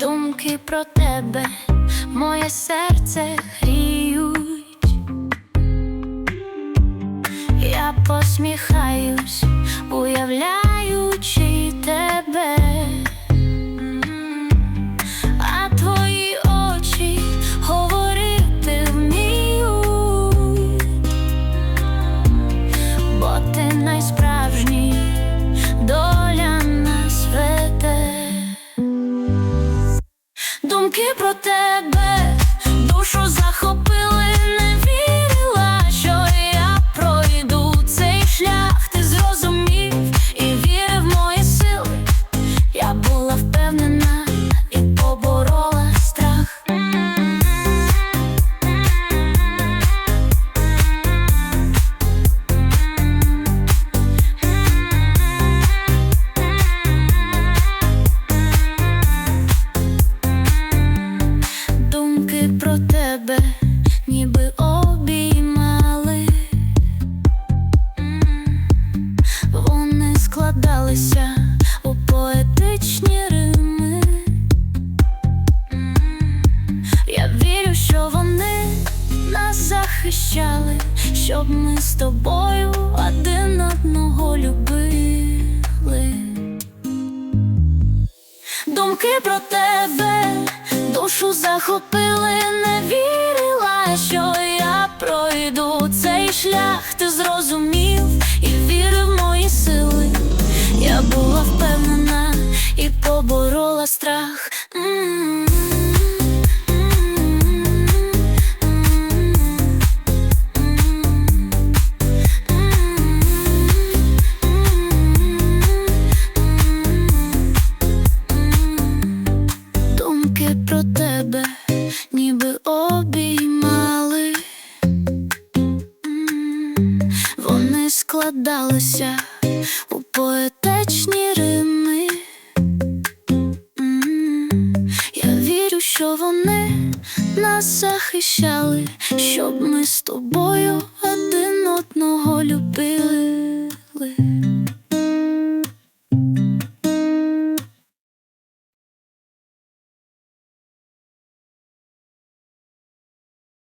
Думки про тебе, моє серце гріють. Я посміхаюсь, уявляючи найсправжній доля нас веде. Думки про тебе тебе, ніби обіймали. Вони складалися у поетичні рими. Я вірю, що вони нас захищали, щоб ми з тобою один одного любили. Думки про тебе душу захопили, не вірила, що я пройду цей шлях. Ти зрозумів складалося у поетичні рими. Я вірю, що вони нас захищали, щоб ми з тобою один одного любили.